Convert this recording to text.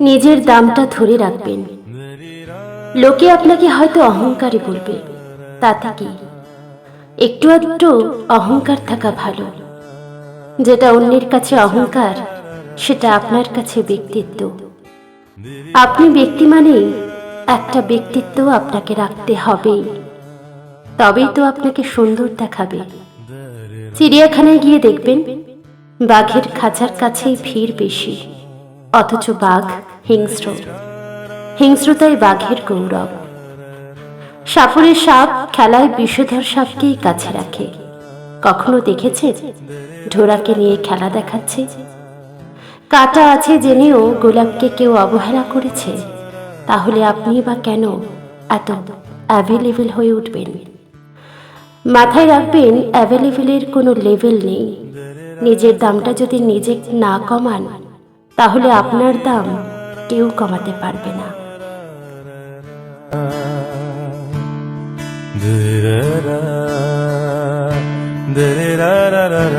নিজের দামটা ধরে রাখবেন। লোকে আপনাকে হয়তো অহংকারী বলবে। তাতে কি? একটু আধটু অহংকার থাকা ভালো। যেটা অন্যের কাছে অহংকার সেটা আপনার কাছে ব্যক্তিত্ব। আপনি ব্যক্তি মানেই একটা ব্যক্তিত্ব আপনাকে রাখতে হবেই তবেই তো আপনাকে সুন্দর দেখাবে। চিড়িয়াখানায় গিয়ে দেখবেন বাঘের খাঁচার কাছেই ভিড় বেশি, অথচ বাঘ হিংস্র। হিংস্রতাই বাঘের গৌরব। সাপুরের সাপ খেলায় বিষধর সাপকেই কাছে রাখে। কখনো দেখেছে? ঢোরাকে নিয়ে খেলা দেখাচ্ছে? কাটা আছে জেনেও গোলাপকে কেউ অবহেলা করেছে? তাহলে আপনি বা কেন এত অ্যাভেলেবেল হয়ে উঠবেন? মাথায় রাখবেন অ্যাভেলেবেলের কোনো লেভেল নেই নিজের দামটা যদি নিজে না কমান, তাহলে আপনার দাম কেউ কমাতে পারবে না da-da-da-da-da.